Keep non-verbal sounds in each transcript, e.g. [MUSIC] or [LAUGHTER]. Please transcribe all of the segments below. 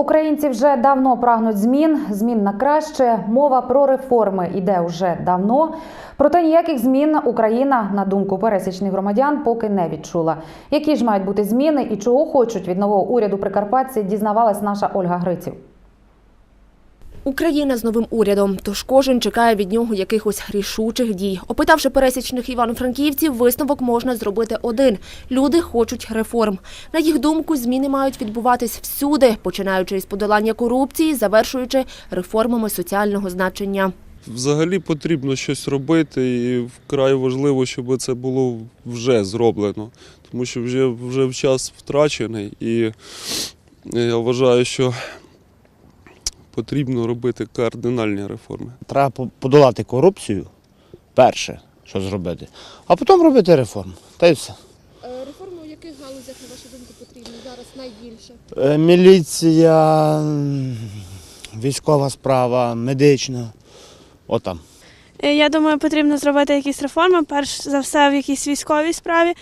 Українці вже давно прагнуть змін, змін на краще. Мова про реформи йде вже давно. Проте ніяких змін Україна, на думку пересічних громадян, поки не відчула. Які ж мають бути зміни і чого хочуть від нового уряду Прикарпатці, дізнавалась наша Ольга Гриців. Україна з новим урядом, тож кожен чекає від нього якихось рішучих дій. Опитавши пересічних івано-франківців, висновок можна зробити один: люди хочуть реформ. На їх думку, зміни мають відбуватись всюди, починаючи із подолання корупції, завершуючи реформами соціального значення. Взагалі потрібно щось робити, і вкрай важливо, щоб це було вже зроблено, тому що вже, вже час втрачений, і я вважаю, що потрібно робити кардинальні реформи. Треба по- подолати корупцію перше, що зробити, а потім робити реформу. Та й все. Реформи у яких галузях, на вашу думку, потрібні зараз найбільше? Е, Міліція, військова справа, медична. Отам. Е, Я думаю, потрібно зробити якісь реформи. Перш за все, в якійсь військовій справі,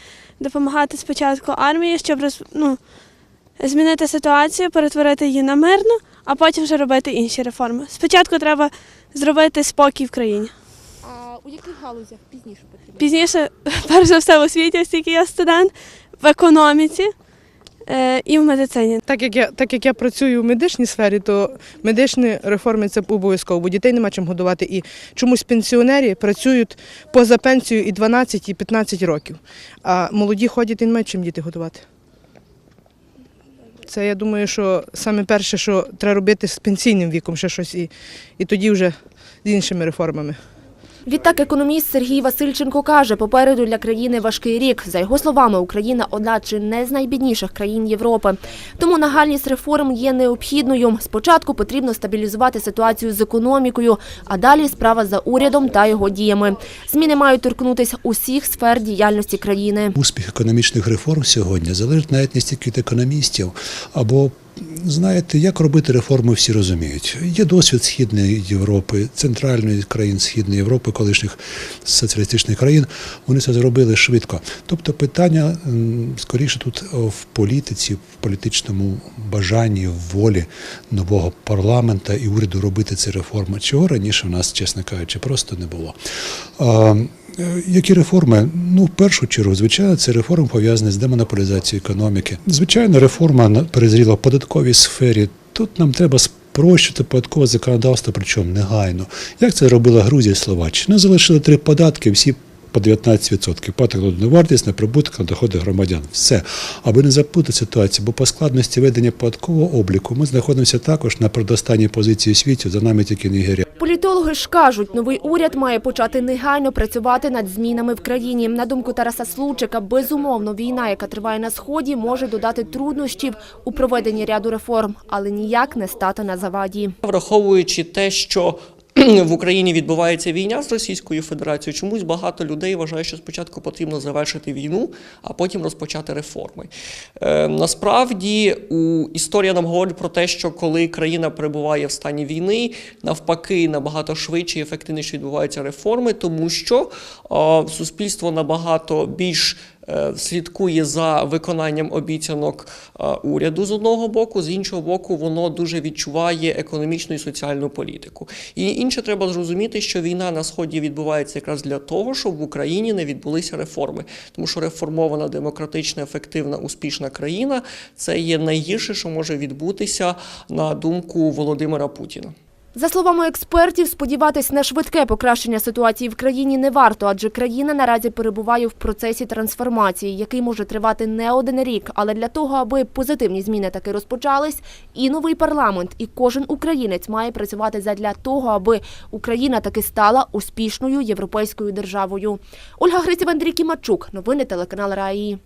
допомагати спочатку армії, щоб роз, ну, змінити ситуацію, перетворити її на мирну, а потім вже робити інші реформи. Спочатку треба зробити спокій в країні. А у яких галузях пізніше потрібно? Пізніше, [LAUGHS] перш за все, в освіті, оскільки я студент, в економіці е, і в медицині. Так як я так як я працюю в медичній сфері, то медичні реформи це обов'язково, бо дітей нема чим годувати. І чомусь пенсіонери працюють поза пенсією і 12, і 15 років. А молоді ходять і не мають чим діти годувати. Це я думаю, що саме перше, що треба робити з пенсійним віком, ще щось, і, і тоді вже з іншими реформами. Відтак, економіст Сергій Васильченко каже, попереду для країни важкий рік. За його словами, Україна одна чи не з найбідніших країн Європи. Тому нагальність реформ є необхідною. Спочатку потрібно стабілізувати ситуацію з економікою, а далі справа за урядом та його діями. Зміни мають торкнутися усіх сфер діяльності країни. Успіх економічних реформ сьогодні залежить навіть не стільки від економістів, або знаєте, як робити реформи, всі розуміють. Є досвід Східної Європи, центральної країн Східної Європи, колишніх соціалістичних країн. Вони це зробили швидко. Тобто питання скоріше тут в політиці, в політичному бажанні, в волі нового парламента і уряду робити ці реформи, чого раніше в нас, чесно кажучи, просто не було. Е, Які реформи? Ну, в першу чергу, звичайно, це реформи пов'язані з демонополізацією економіки. Звичайно, реформа перезріла в податковій сфері. Тут нам треба спрощувати податкове законодавство, причому негайно. Як це робила Грузія і Словаччина? Залишили три податки, всі по 19%. Податок на вартість, на прибуток, на доходи громадян. Все. Аби не заплутати ситуацію, бо по складності ведення податкового обліку ми знаходимося також на предостанній позиції у світі, за нами тільки Нігерія. Політологи ж кажуть, новий уряд має почати негайно працювати над змінами в країні. На думку Тараса Случика, безумовно, війна, яка триває на сході, може додати труднощів у проведенні ряду реформ, але ніяк не стати на заваді. Враховуючи те, що [CLEARS THROAT] в Україні відбувається війна з Російською Федерацією, чомусь багато людей вважають, що спочатку потрібно завершити війну, а потім розпочати реформи. Е, насправді, у історія нам говорить про те, що коли країна перебуває в стані війни, навпаки, набагато швидше і ефективніше відбуваються реформи, тому що е, суспільство набагато більш слідкує за виконанням обіцянок е, уряду з одного боку, з іншого боку, воно дуже відчуває економічну і соціальну політику. І інше треба зрозуміти, що війна на сході відбувається якраз для того, щоб в Україні не відбулися реформи, тому що реформована, демократична, ефективна, успішна країна це є найгірше, що може відбутися на думку Володимира Путіна. За словами експертів, сподіватись на швидке покращення ситуації в країні не варто, адже країна наразі перебуває в процесі трансформації, який може тривати не один рік. Але для того, аби позитивні зміни таки розпочались, і новий парламент, і кожен українець має працювати задля того, аби Україна таки стала успішною європейською державою. Ольга Гриців, Андрій Кімачук. Новини телеканал Раї.